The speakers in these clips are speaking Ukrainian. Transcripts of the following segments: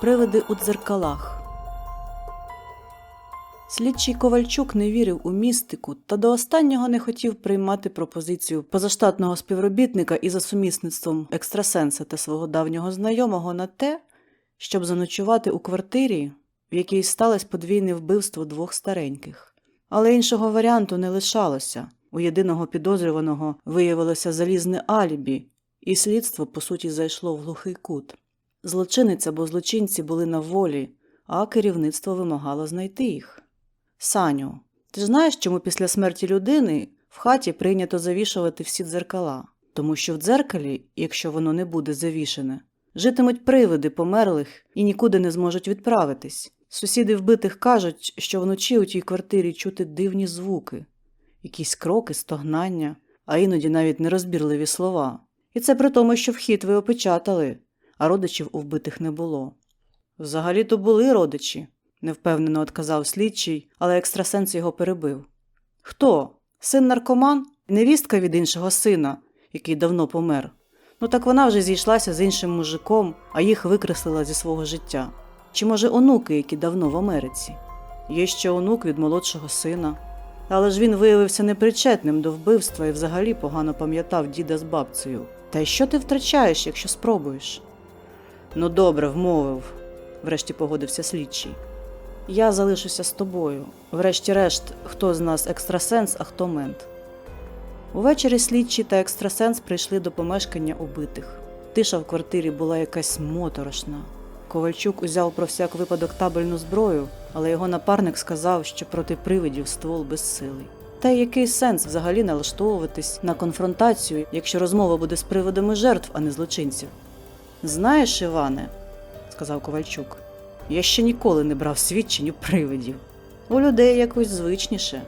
Привиди у дзеркалах. Слідчий Ковальчук не вірив у містику та до останнього не хотів приймати пропозицію позаштатного співробітника і за сумісництвом екстрасенса та свого давнього знайомого на те, щоб заночувати у квартирі, в якій сталося подвійне вбивство двох стареньких. Але іншого варіанту не лишалося. У єдиного підозрюваного виявилося залізне алібі, і слідство, по суті, зайшло в глухий кут. Злочинець або злочинці були на волі, а керівництво вимагало знайти їх. Саню, ти ж знаєш, чому після смерті людини в хаті прийнято завішувати всі дзеркала? Тому що в дзеркалі, якщо воно не буде завішене, житимуть привиди померлих і нікуди не зможуть відправитись. Сусіди вбитих кажуть, що вночі у тій квартирі чути дивні звуки, якісь кроки, стогнання, а іноді навіть нерозбірливі слова. І це при тому, що вхід ви опечатали, а родичів у вбитих не було. Взагалі-то були родичі, невпевнено отказав слідчий, але екстрасенс його перебив. Хто? Син наркоман? Невістка від іншого сина, який давно помер. Ну так вона вже зійшлася з іншим мужиком, а їх викреслила зі свого життя. Чи може онуки, які давно в Америці? Є ще онук від молодшого сина. Але ж він виявився непричетним до вбивства і взагалі погано пам'ятав діда з бабцею. Та й що ти втрачаєш, якщо спробуєш? Ну, добре, вмовив, врешті погодився слідчий. Я залишуся з тобою. Врешті-решт, хто з нас екстрасенс, а хто мент. Увечері слідчі та екстрасенс прийшли до помешкання убитих. Тиша в квартирі була якась моторошна. Ковальчук узяв про всяк випадок табельну зброю, але його напарник сказав, що проти привидів ствол безсилий. Та й який сенс взагалі налаштовуватись на конфронтацію, якщо розмова буде з привидами жертв, а не злочинців? Знаєш, Іване, сказав Ковальчук, я ще ніколи не брав свідчень у привидів. У людей якось звичніше.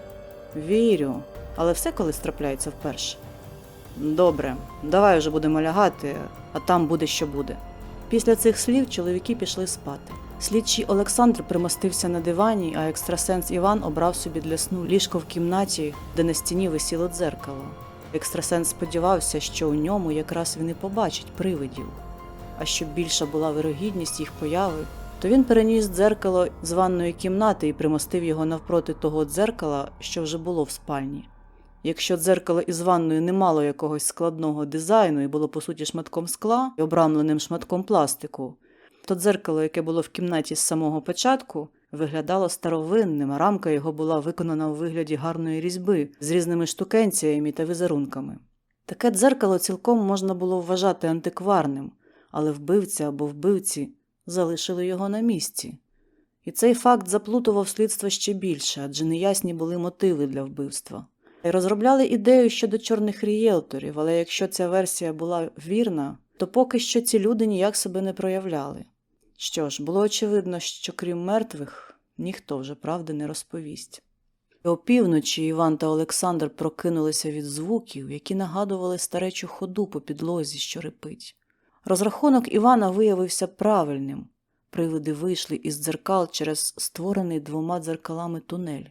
Вірю, але все колись трапляється вперше. Добре, давай вже будемо лягати, а там буде що буде. Після цих слів чоловіки пішли спати. Слідчий Олександр примостився на дивані, а екстрасенс Іван обрав собі для сну ліжко в кімнаті, де на стіні висіло дзеркало. Екстрасенс сподівався, що у ньому якраз він і побачить привидів. А щоб більша була вирогідність їх появи, то він переніс дзеркало з ванної кімнати і примостив його навпроти того дзеркала, що вже було в спальні. Якщо дзеркало із ванною не мало якогось складного дизайну і було по суті шматком скла і обрамленим шматком пластику, то дзеркало, яке було в кімнаті з самого початку, виглядало старовинним, а рамка його була виконана у вигляді гарної різьби з різними штукенціями та візерунками. Таке дзеркало цілком можна було вважати антикварним, але вбивця або вбивці залишили його на місці. І цей факт заплутував слідство ще більше, адже неясні були мотиви для вбивства. Розробляли ідею щодо чорних рієлторів, але якщо ця версія була вірна, то поки що ці люди ніяк себе не проявляли. Що ж, було очевидно, що крім мертвих, ніхто вже правди не розповість. І опівночі Іван та Олександр прокинулися від звуків, які нагадували старечу ходу по підлозі, що репить. Розрахунок Івана виявився правильним. Привиди вийшли із дзеркал через створений двома дзеркалами тунель.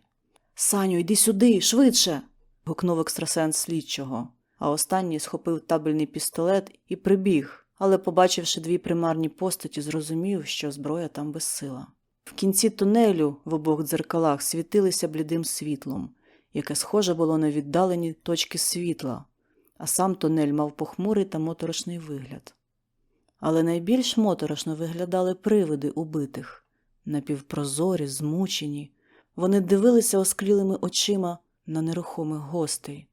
Саню, йди сюди, швидше. гукнув екстрасенс слідчого, а останній схопив табельний пістолет і прибіг, але, побачивши дві примарні постаті, зрозумів, що зброя там безсила. В кінці тунелю в обох дзеркалах світилися блідим світлом, яке схоже було на віддалені точки світла, а сам тунель мав похмурий та моторошний вигляд. Але найбільш моторошно виглядали привиди убитих напівпрозорі, змучені. Вони дивилися осклілими очима на нерухомих гостей.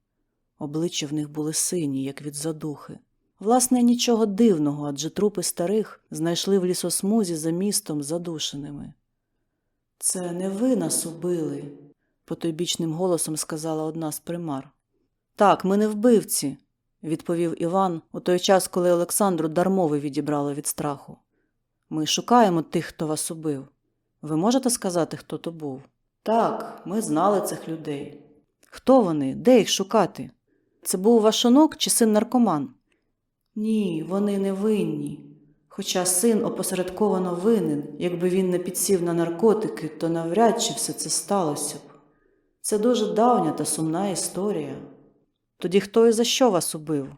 Обличчя в них були сині, як від задухи. Власне, нічого дивного, адже трупи старих знайшли в лісосмузі за містом задушеними. Це не ви нас убили, потойбічним голосом сказала одна з примар. Так, ми не вбивці, відповів Іван у той час, коли Олександру дармови відібрало від страху. Ми шукаємо тих, хто вас убив. Ви можете сказати, хто то був? Так, ми знали цих людей. Хто вони? Де їх шукати? Це був ваш онук чи син наркоман? Ні, вони не винні. Хоча син опосередковано винен, якби він не підсів на наркотики, то навряд чи все це сталося б. Це дуже давня та сумна історія. Тоді хто і за що вас убив?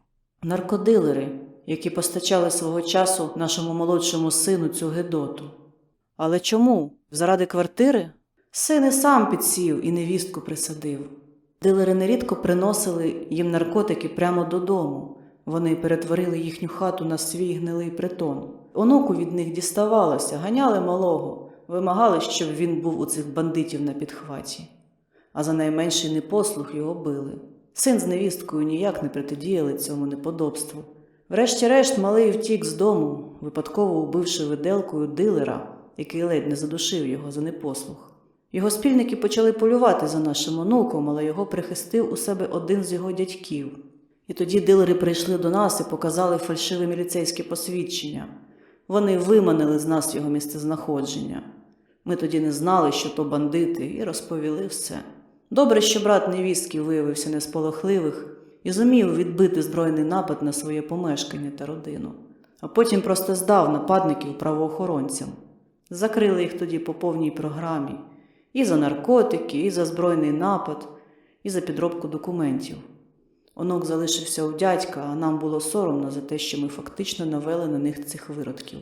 Наркодилери, які постачали свого часу нашому молодшому сину цю гедоту. Але чому? Заради квартири? Син і сам підсів і невістку присадив. Дилери нерідко приносили їм наркотики прямо додому. Вони перетворили їхню хату на свій гнилий притон. Онуку від них діставалося, ганяли малого, вимагали, щоб він був у цих бандитів на підхваті. А за найменший непослух його били. Син з невісткою ніяк не протидіяли цьому неподобству. Врешті-решт малий втік з дому, випадково убивши виделкою дилера, який ледь не задушив його за непослух. Його спільники почали полювати за нашим онуком, але його прихистив у себе один з його дядьків. І тоді дилери прийшли до нас і показали фальшиве міліцейське посвідчення. Вони виманили з нас його місцезнаходження. Ми тоді не знали, що то бандити, і розповіли все. Добре, що брат невістки виявився несполохливих і зумів відбити збройний напад на своє помешкання та родину, а потім просто здав нападників правоохоронцям. Закрили їх тоді по повній програмі і за наркотики, і за збройний напад, і за підробку документів. Онук залишився у дядька, а нам було соромно за те, що ми фактично навели на них цих виродків.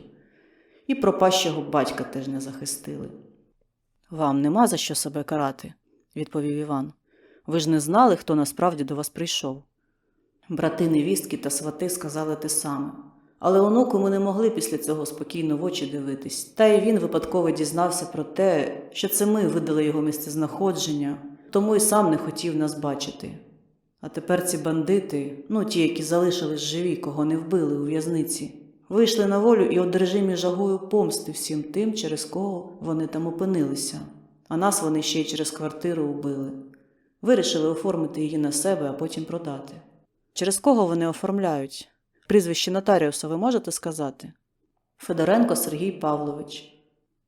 І пропащого батька теж не захистили. Вам нема за що себе карати, відповів Іван. Ви ж не знали, хто насправді до вас прийшов. Брати невістки та свати сказали те саме. Але онуку ми не могли після цього спокійно в очі дивитись, та й він випадково дізнався про те, що це ми видали його місцезнаходження, тому й сам не хотів нас бачити. А тепер ці бандити, ну ті, які залишились живі, кого не вбили у в'язниці, вийшли на волю і одержимі жагою помсти всім тим, через кого вони там опинилися, а нас вони ще й через квартиру убили. Вирішили оформити її на себе, а потім продати. Через кого вони оформляють? Прізвище нотаріуса ви можете сказати? Федоренко Сергій Павлович.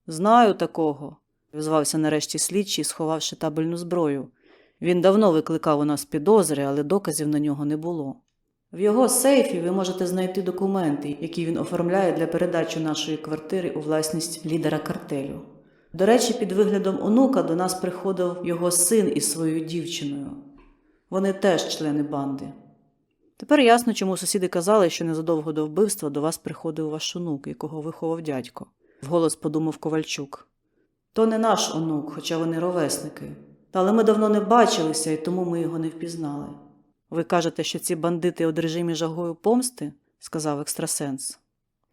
Знаю такого, визвався нарешті слідчий, сховавши табельну зброю. Він давно викликав у нас підозри, але доказів на нього не було. В його сейфі ви можете знайти документи, які він оформляє для передачі нашої квартири у власність лідера картелю. До речі, під виглядом онука до нас приходив його син із своєю дівчиною. Вони теж члени банди. Тепер ясно, чому сусіди казали, що незадовго до вбивства до вас приходив ваш онук, якого виховав дядько, вголос подумав Ковальчук. То не наш онук, хоча вони ровесники. Але ми давно не бачилися, і тому ми його не впізнали. Ви кажете, що ці бандити одрежимі жагою помсти? сказав екстрасенс.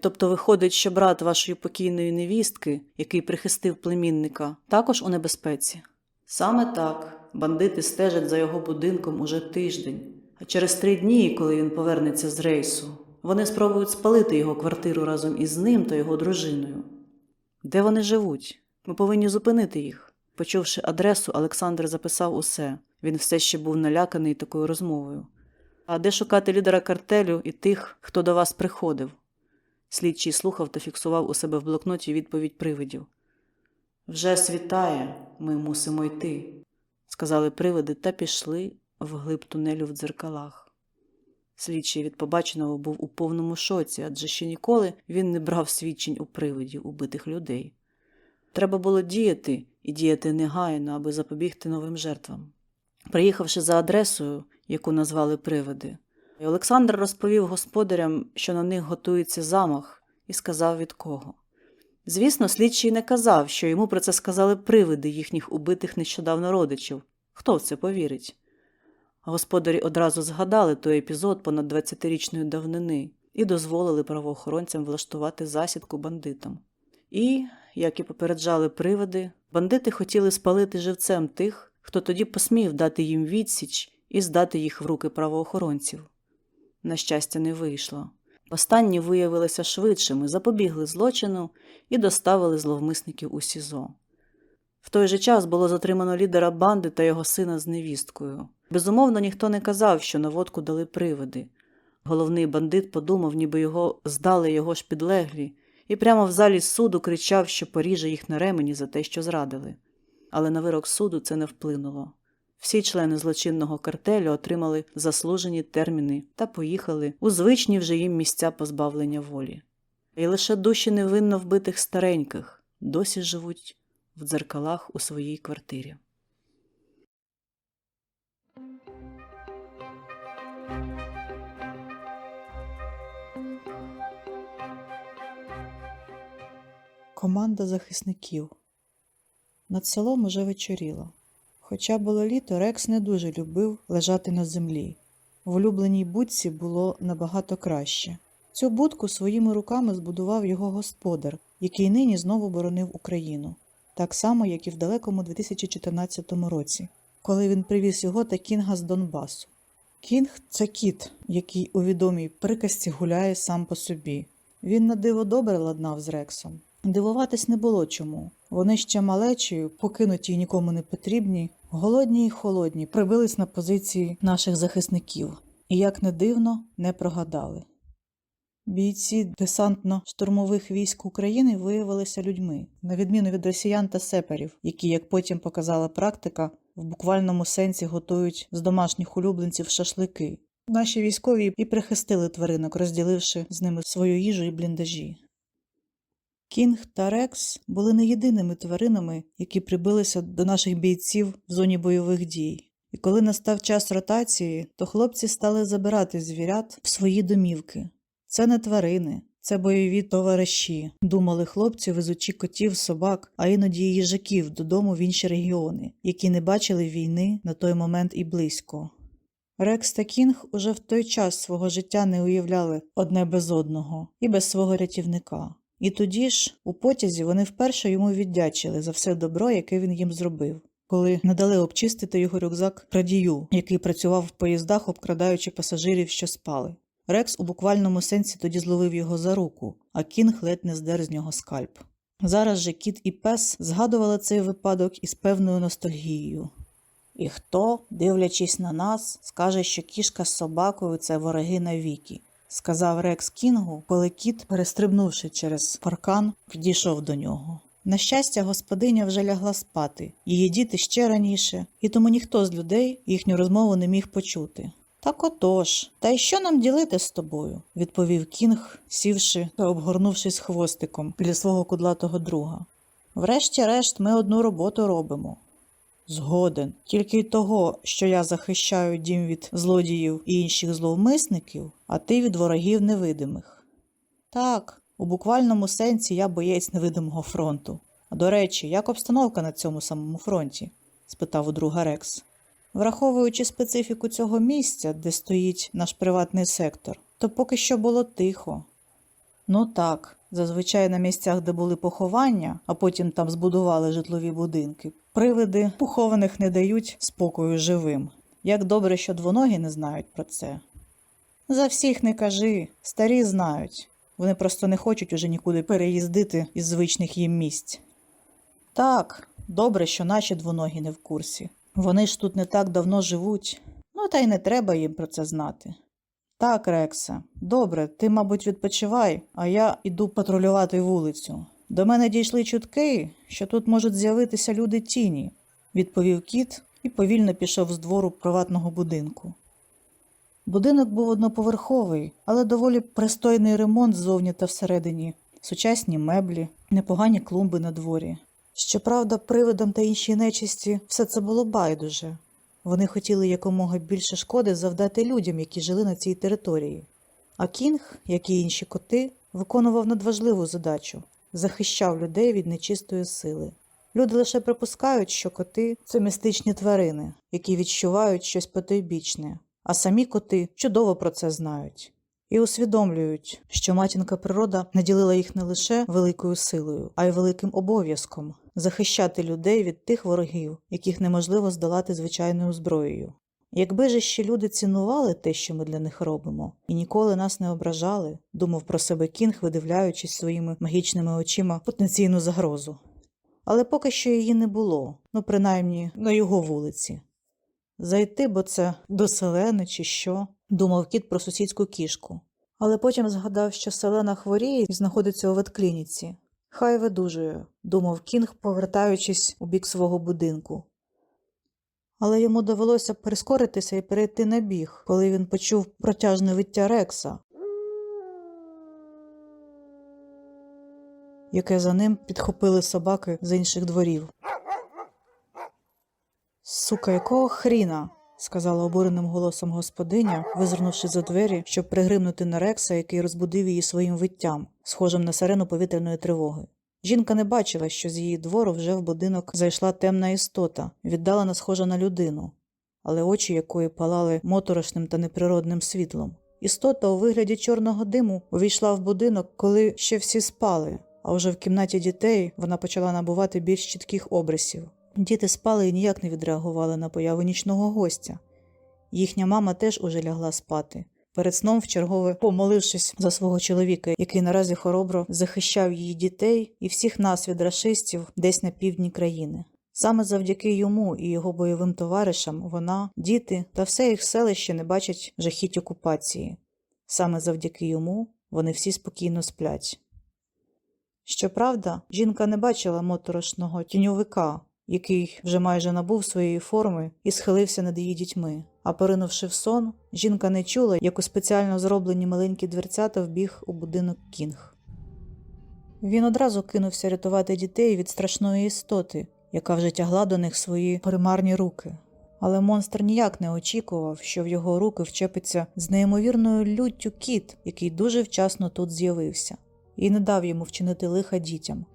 Тобто виходить, що брат вашої покійної невістки, який прихистив племінника, також у небезпеці? Саме так. Бандити стежать за його будинком уже тиждень, а через три дні, коли він повернеться з рейсу, вони спробують спалити його квартиру разом із ним та його дружиною. Де вони живуть? Ми повинні зупинити їх. Почувши адресу, Олександр записав усе. Він все ще був наляканий такою розмовою. А де шукати лідера картелю і тих, хто до вас приходив? Слідчий слухав та фіксував у себе в блокноті відповідь привидів. Вже світає, ми мусимо йти, сказали привиди та пішли вглиб тунелю в дзеркалах. Слідчий від побаченого був у повному шоці, адже ще ніколи він не брав свідчень у привидів убитих людей. Треба було діяти і діяти негайно, аби запобігти новим жертвам. Приїхавши за адресою, яку назвали привиди, Олександр розповів господарям, що на них готується замах, і сказав від кого. Звісно, слідчий не казав, що йому про це сказали привиди їхніх убитих нещодавно родичів. Хто в це повірить? Господарі одразу згадали той епізод понад 20-річної давнини і дозволили правоохоронцям влаштувати засідку бандитам. І, як і попереджали привиди, бандити хотіли спалити живцем тих, хто тоді посмів дати їм відсіч і здати їх в руки правоохоронців. На щастя, не вийшло. Останні виявилися швидшими, запобігли злочину і доставили зловмисників у СІЗО. В той же час було затримано лідера банди та його сина з невісткою. Безумовно, ніхто не казав, що наводку дали привиди. Головний бандит подумав, ніби його здали його ж підлеглі, і прямо в залі суду кричав, що поріже їх на ремені за те, що зрадили. Але на вирок суду це не вплинуло. Всі члени злочинного картелю отримали заслужені терміни та поїхали у звичні вже їм місця позбавлення волі. І лише душі невинно вбитих стареньких досі живуть в дзеркалах у своїй квартирі. Команда захисників. Над селом уже вечоріло. Хоча було літо, Рекс не дуже любив лежати на землі. В улюбленій будці було набагато краще. Цю будку своїми руками збудував його господар, який нині знову боронив Україну, так само, як і в далекому 2014 році, коли він привіз його та Кінга з Донбасу. Кінг це кіт, який у відомій приказці гуляє сам по собі. Він на диво добре ладнав з Рексом. Дивуватись не було чому. Вони ще малечею, покинуті й нікому не потрібні, голодні й холодні, прибились на позиції наших захисників і, як не дивно, не прогадали. Бійці десантно-штурмових військ України виявилися людьми, на відміну від росіян та сеперів, які, як потім показала практика, в буквальному сенсі готують з домашніх улюбленців шашлики. Наші військові і прихистили тваринок, розділивши з ними свою їжу і бліндажі. Кінг та Рекс були не єдиними тваринами, які прибилися до наших бійців в зоні бойових дій. І коли настав час ротації, то хлопці стали забирати звірят в свої домівки. Це не тварини, це бойові товариші, думали хлопці, везучи котів, собак, а іноді їжаків додому в інші регіони, які не бачили війни на той момент і близько. Рекс та Кінг уже в той час свого життя не уявляли одне без одного і без свого рятівника. І тоді ж, у потязі, вони вперше йому віддячили за все добро, яке він їм зробив, коли не дали обчистити його рюкзак крадію, який працював в поїздах, обкрадаючи пасажирів, що спали. Рекс у буквальному сенсі тоді зловив його за руку, а Кінг ледь не здер з нього скальп. Зараз же кіт і пес згадували цей випадок із певною ностальгією. І хто, дивлячись на нас, скаже, що кішка з собакою це вороги навіки, сказав Рекс Кінгу, коли кіт, перестрибнувши через паркан, підійшов до нього. На щастя, господиня вже лягла спати, її діти ще раніше, і тому ніхто з людей їхню розмову не міг почути. Так отож, та й що нам ділити з тобою? відповів Кінг, сівши та обгорнувшись хвостиком біля свого кудлатого друга. Врешті-решт, ми одну роботу робимо. Згоден, тільки того, що я захищаю дім від злодіїв і інших зловмисників, а ти від ворогів невидимих. Так, у буквальному сенсі я боєць невидимого фронту. А до речі, як обстановка на цьому самому фронті? спитав у друга Рекс. Враховуючи специфіку цього місця, де стоїть наш приватний сектор, то поки що було тихо. Ну так, зазвичай на місцях, де були поховання, а потім там збудували житлові будинки, привиди похованих не дають спокою живим. Як добре, що двоногі не знають про це. За всіх не кажи, старі знають. Вони просто не хочуть уже нікуди переїздити із звичних їм місць. Так, добре, що наші двоногі не в курсі. Вони ж тут не так давно живуть, ну та й не треба їм про це знати. Так, Рексе, добре, ти, мабуть, відпочивай, а я іду патрулювати вулицю. До мене дійшли чутки, що тут можуть з'явитися люди тіні, відповів кіт і повільно пішов з двору приватного будинку. Будинок був одноповерховий, але доволі пристойний ремонт ззовні та всередині, сучасні меблі, непогані клумби на дворі. Щоправда, привидам та іншій нечисті все це було байдуже. Вони хотіли якомога більше шкоди завдати людям, які жили на цій території. А Кінг, як і інші коти, виконував надважливу задачу захищав людей від нечистої сили. Люди лише припускають, що коти це містичні тварини, які відчувають щось потойбічне, а самі коти чудово про це знають і усвідомлюють, що матінка природа наділила їх не лише великою силою, а й великим обов'язком захищати людей від тих ворогів, яких неможливо здолати звичайною зброєю. Якби же ще люди цінували те, що ми для них робимо, і ніколи нас не ображали, думав про себе Кінг, видивляючись своїми магічними очима потенційну загрозу. Але поки що її не було, ну принаймні на його вулиці. Зайти, бо це до селени чи що, думав кіт про сусідську кішку. Але потім згадав, що селена хворіє і знаходиться у ветклініці. Хай видужує, думав Кінг, повертаючись у бік свого будинку. Але йому довелося прискоритися і перейти на біг, коли він почув протяжне виття Рекса, яке за ним підхопили собаки з інших дворів. Сука, якого хріна? Сказала обуреним голосом господиня, визирнувши за двері, щоб пригримнути на Рекса, який розбудив її своїм виттям, схожим на сирену повітряної тривоги. Жінка не бачила, що з її двору вже в будинок зайшла темна істота, віддалена схожа на людину, але очі якої палали моторошним та неприродним світлом. Істота у вигляді чорного диму увійшла в будинок, коли ще всі спали, а вже в кімнаті дітей вона почала набувати більш чітких обрисів. Діти спали і ніяк не відреагували на появу нічного гостя. Їхня мама теж уже лягла спати. Перед сном, вчергове помолившись за свого чоловіка, який наразі хоробро захищав її дітей і всіх нас від рашистів десь на півдні країни. Саме завдяки йому і його бойовим товаришам вона, діти та все їх селище не бачать жахіть окупації. Саме завдяки йому вони всі спокійно сплять. Щоправда, жінка не бачила моторошного тіньовика, який вже майже набув своєї форми і схилився над її дітьми. А поринувши в сон, жінка не чула, як у спеціально зроблені маленькі дверцята вбіг у будинок Кінг. Він одразу кинувся рятувати дітей від страшної істоти, яка вже тягла до них свої примарні руки. Але монстр ніяк не очікував, що в його руки вчепиться з неймовірною люттю кіт, який дуже вчасно тут з'явився, і не дав йому вчинити лиха дітям.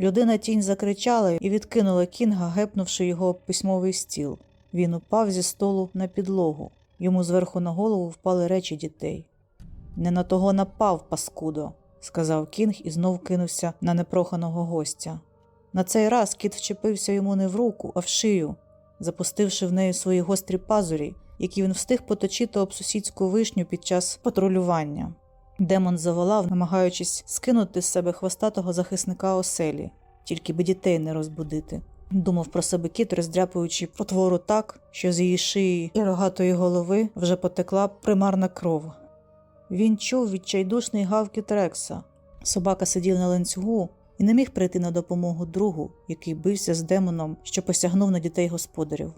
Людина тінь закричала і відкинула кінга, гепнувши його об письмовий стіл. Він упав зі столу на підлогу. Йому зверху на голову впали речі дітей. Не на того напав, паскудо, сказав кінг і знов кинувся на непроханого гостя. На цей раз кіт вчепився йому не в руку, а в шию, запустивши в неї свої гострі пазурі, які він встиг поточити об сусідську вишню під час патрулювання. Демон заволав, намагаючись скинути з себе хвостатого захисника оселі, тільки би дітей не розбудити. Думав про себе кіт, роздряпуючи потвору так, що з її шиї і рогатої голови вже потекла примарна кров. Він чув відчайдушний гавкіт Рекса. Собака сидів на ланцюгу і не міг прийти на допомогу другу, який бився з демоном, що посягнув на дітей господарів.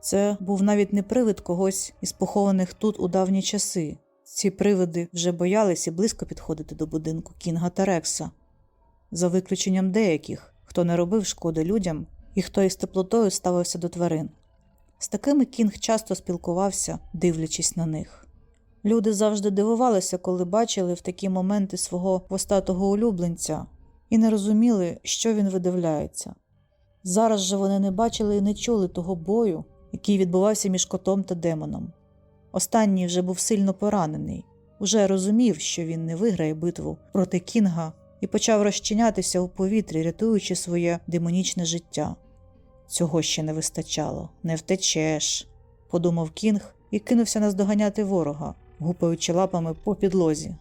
Це був навіть не привид когось із похованих тут у давні часи. Ці привиди вже боялися близько підходити до будинку Кінга та Рекса, за виключенням деяких, хто не робив шкоди людям і хто із теплотою ставився до тварин. З такими Кінг часто спілкувався, дивлячись на них. Люди завжди дивувалися, коли бачили в такі моменти свого хвостатого улюбленця і не розуміли, що він видивляється. Зараз же вони не бачили і не чули того бою, який відбувався між котом та демоном. Останній вже був сильно поранений, уже розумів, що він не виграє битву проти Кінга і почав розчинятися у повітрі, рятуючи своє демонічне життя. Цього ще не вистачало, не втечеш, подумав Кінг і кинувся наздоганяти ворога, гупаючи лапами по підлозі.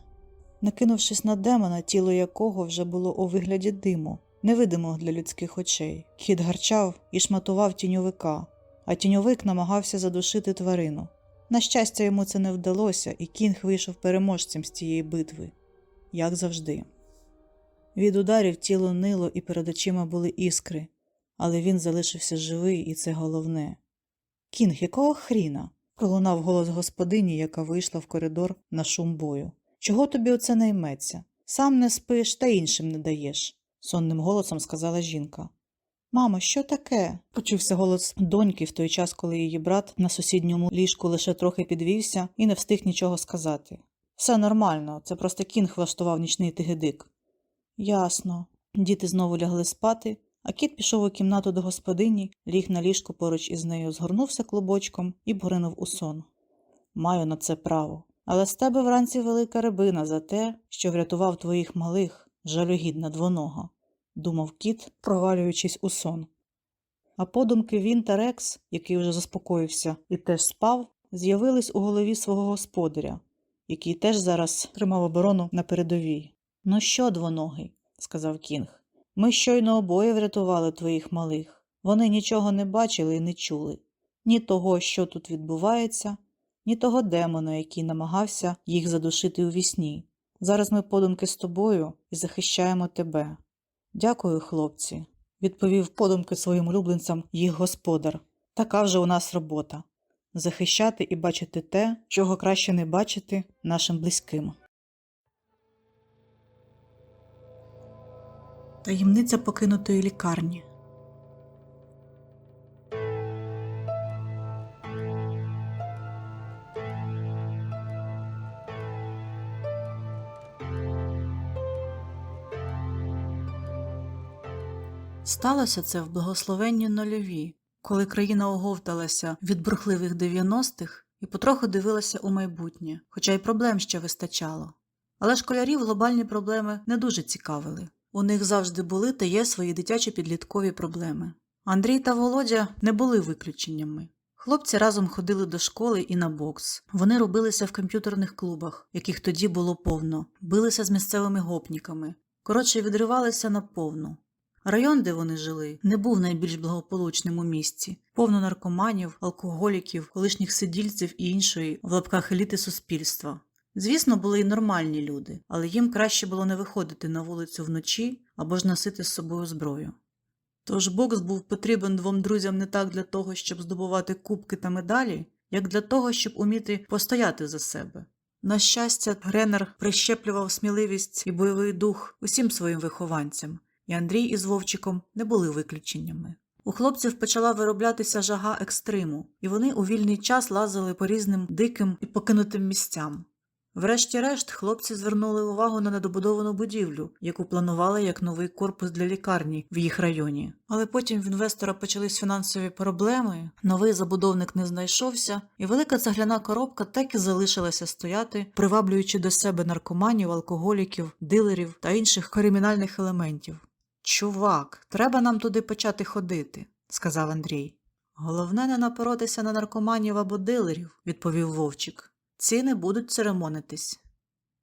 Накинувшись на демона, тіло якого вже було у вигляді диму, невидимого для людських очей, кіт гарчав і шматував тіньовика, а тіньовик намагався задушити тварину. На щастя, йому це не вдалося, і Кінг вийшов переможцем з цієї битви, як завжди. Від ударів тіло нило і перед очима були іскри, але він залишився живий, і це головне. Кінг, якого хріна? пролунав голос господині, яка вийшла в коридор на шум бою. Чого тобі оце не йметься? Сам не спиш та іншим не даєш, сонним голосом сказала жінка. Мамо, що таке? почувся голос доньки в той час, коли її брат на сусідньому ліжку лише трохи підвівся і не встиг нічого сказати. Все нормально, це просто кінг влаштував нічний тигидик. Ясно. Діти знову лягли спати, а кіт пішов у кімнату до господині, ліг на ліжко поруч із нею, згорнувся клубочком і поринув у сон. Маю на це право. Але з тебе вранці велика рибина за те, що врятував твоїх малих, жалюгідна двонога, думав кіт, провалюючись у сон. А подумки він та Рекс, який вже заспокоївся і теж спав, з'явились у голові свого господаря, який теж зараз тримав оборону на передовій. Ну що, двоногий, сказав Кінг, ми щойно обоє врятували твоїх малих. Вони нічого не бачили і не чули, ні того, що тут відбувається, ні того демона, який намагався їх задушити у вісні. Зараз ми подумки з тобою і захищаємо тебе. Дякую, хлопці, відповів подумки своїм улюбленцям їх господар. Така вже у нас робота захищати і бачити те, чого краще не бачити нашим близьким. Таємниця покинутої лікарні. Сталося це в благословенні нульові, коли країна оговталася від бурхливих 90-х і потроху дивилася у майбутнє, хоча й проблем ще вистачало. Але школярів глобальні проблеми не дуже цікавили. У них завжди були та є свої дитячі підліткові проблеми. Андрій та Володя не були виключеннями. Хлопці разом ходили до школи і на бокс. Вони робилися в комп'ютерних клубах, яких тоді було повно, билися з місцевими гопніками. Коротше, відривалися на повну. Район, де вони жили, не був найбільш благополучним у місті. Повно наркоманів, алкоголіків, колишніх сидільців і іншої в лапках еліти суспільства. Звісно, були й нормальні люди, але їм краще було не виходити на вулицю вночі або ж носити з собою зброю. Тож бокс був потрібен двом друзям не так для того, щоб здобувати кубки та медалі, як для того, щоб уміти постояти за себе. На щастя, Гренер прищеплював сміливість і бойовий дух усім своїм вихованцям, і Андрій із Вовчиком не були виключеннями. У хлопців почала вироблятися жага екстриму, і вони у вільний час лазили по різним диким і покинутим місцям. Врешті-решт, хлопці звернули увагу на недобудовану будівлю, яку планували як новий корпус для лікарні в їх районі. Але потім в інвестора почались фінансові проблеми, новий забудовник не знайшовся, і велика цегляна коробка так і залишилася стояти, приваблюючи до себе наркоманів, алкоголіків, дилерів та інших кримінальних елементів. Чувак, треба нам туди почати ходити, сказав Андрій. Головне не напоротися на наркоманів або дилерів, відповів Вовчик. Ці не будуть церемонитись.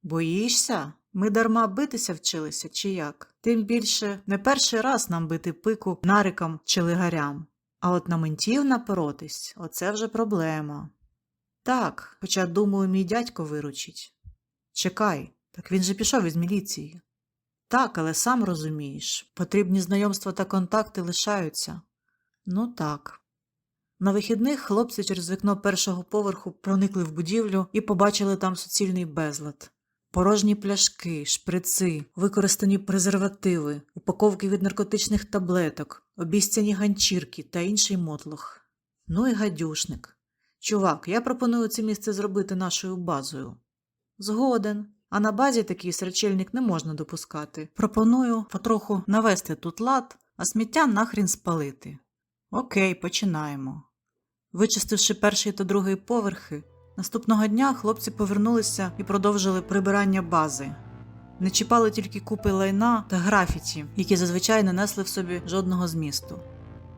Боїшся? Ми дарма битися вчилися, чи як? Тим більше не перший раз нам бити пику нарикам чи лигарям. А от на ментів напоротись оце вже проблема. Так, хоча, думаю, мій дядько виручить. Чекай, так він же пішов із міліції. Так, але сам розумієш, потрібні знайомства та контакти лишаються. Ну так. На вихідних хлопці через вікно першого поверху проникли в будівлю і побачили там суцільний безлад. Порожні пляшки, шприци, використані презервативи, упаковки від наркотичних таблеток, обіцяні ганчірки та інший мотлох. Ну і гадюшник. Чувак, я пропоную це місце зробити нашою базою. Згоден. А на базі такий сречельник не можна допускати. Пропоную потроху навести тут лад, а сміття нахрін спалити. Окей, починаємо. Вичистивши перший та другий поверхи, наступного дня хлопці повернулися і продовжили прибирання бази. Не чіпали тільки купи лайна та графіті, які зазвичай не несли в собі жодного змісту.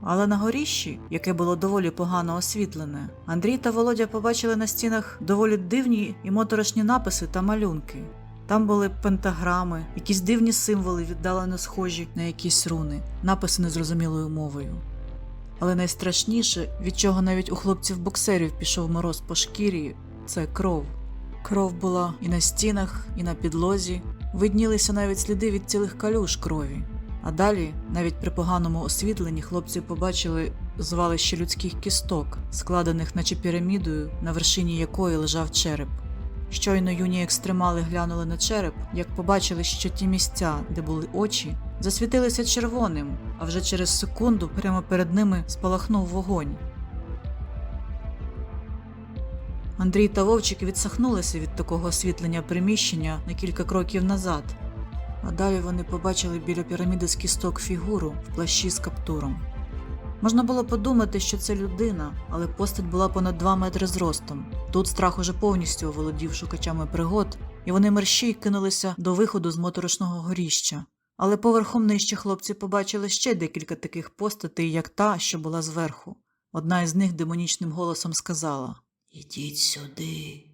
Але на горіщі, яке було доволі погано освітлене, Андрій та Володя побачили на стінах доволі дивні і моторошні написи та малюнки. Там були пентаграми, якісь дивні символи, віддалено схожі на якісь руни, написи незрозумілою мовою. Але найстрашніше, від чого навіть у хлопців-боксерів пішов мороз по шкірі, це кров. Кров була і на стінах, і на підлозі, виднілися навіть сліди від цілих калюж крові. А далі, навіть при поганому освітленні, хлопці побачили звалище людських кісток, складених наче пірамідою, на вершині якої лежав череп. Щойно юні екстремали глянули на череп, як побачили, що ті місця, де були очі, засвітилися червоним, а вже через секунду прямо перед ними спалахнув вогонь. Андрій та Вовчик відсахнулися від такого освітлення приміщення на кілька кроків назад, а далі вони побачили біля піраміди з кісток фігуру в плащі з каптуром. Можна було подумати, що це людина, але постать була понад 2 метри зростом. Тут страх уже повністю оволодів шукачами пригод, і вони мерщій кинулися до виходу з моторошного горіща. Але поверхом нижче хлопці побачили ще декілька таких постатей, як та, що була зверху. Одна із них демонічним голосом сказала Ідіть сюди.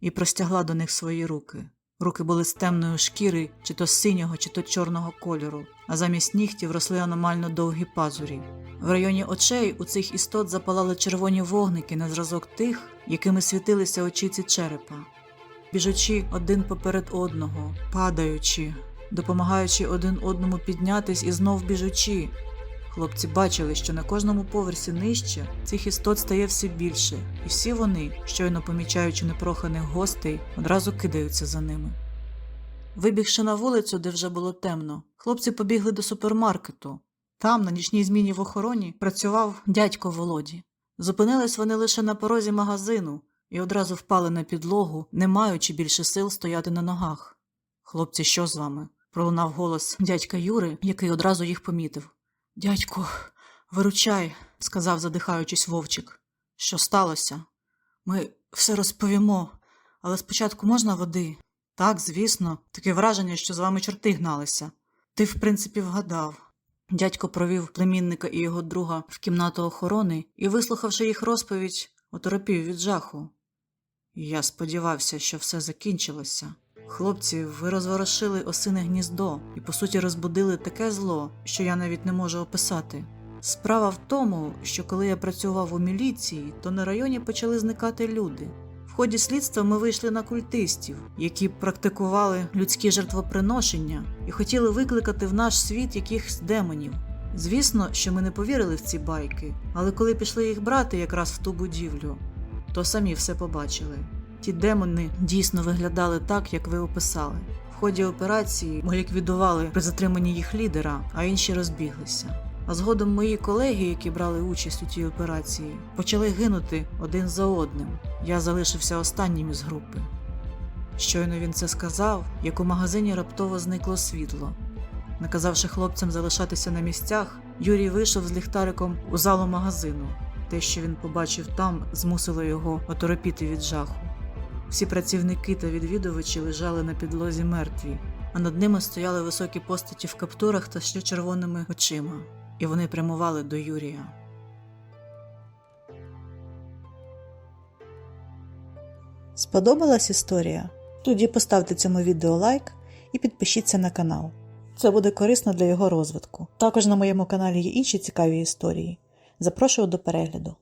І простягла до них свої руки. Руки були з темної шкіри, чи то синього, чи то чорного кольору, а замість нігтів росли аномально довгі пазурі. В районі очей у цих істот запалали червоні вогники на зразок тих, якими світилися очіці черепа. Біжучи один поперед одного, падаючи, допомагаючи один одному піднятись і знов біжучи. Хлопці бачили, що на кожному поверсі нижче цих істот стає все більше, і всі вони, щойно помічаючи непроханих гостей, одразу кидаються за ними. Вибігши на вулицю, де вже було темно, хлопці побігли до супермаркету. Там, на нічній зміні в охороні, працював дядько Володі. Зупинились вони лише на порозі магазину і одразу впали на підлогу, не маючи більше сил стояти на ногах. Хлопці, що з вами? пролунав голос дядька Юри, який одразу їх помітив. Дядьку, виручай, сказав, задихаючись вовчик. Що сталося? Ми все розповімо, але спочатку можна води? Так, звісно, таке враження, що з вами чорти гналися. Ти, в принципі, вгадав. Дядько провів племінника і його друга в кімнату охорони і, вислухавши їх розповідь, оторопів від жаху. Я сподівався, що все закінчилося. Хлопці, ви розворошили осине гніздо і, по суті, розбудили таке зло, що я навіть не можу описати. Справа в тому, що коли я працював у міліції, то на районі почали зникати люди. В ході слідства ми вийшли на культистів, які практикували людські жертвоприношення і хотіли викликати в наш світ якихось демонів. Звісно, що ми не повірили в ці байки, але коли пішли їх брати якраз в ту будівлю, то самі все побачили. Ті демони дійсно виглядали так, як ви описали. В ході операції ми ліквідували при затриманні їх лідера, а інші розбіглися. А згодом мої колеги, які брали участь у тій операції, почали гинути один за одним. Я залишився останнім із групи. Щойно він це сказав, як у магазині раптово зникло світло. Наказавши хлопцям залишатися на місцях, Юрій вийшов з ліхтариком у залу магазину. Те, що він побачив там, змусило його оторопіти від жаху. Всі працівники та відвідувачі лежали на підлозі мертві, а над ними стояли високі постаті в каптурах та ще червоними очима, і вони прямували до Юрія. Сподобалась історія? Тоді поставте цьому відео лайк і підпишіться на канал. Це буде корисно для його розвитку. Також на моєму каналі є інші цікаві історії. Запрошую до перегляду.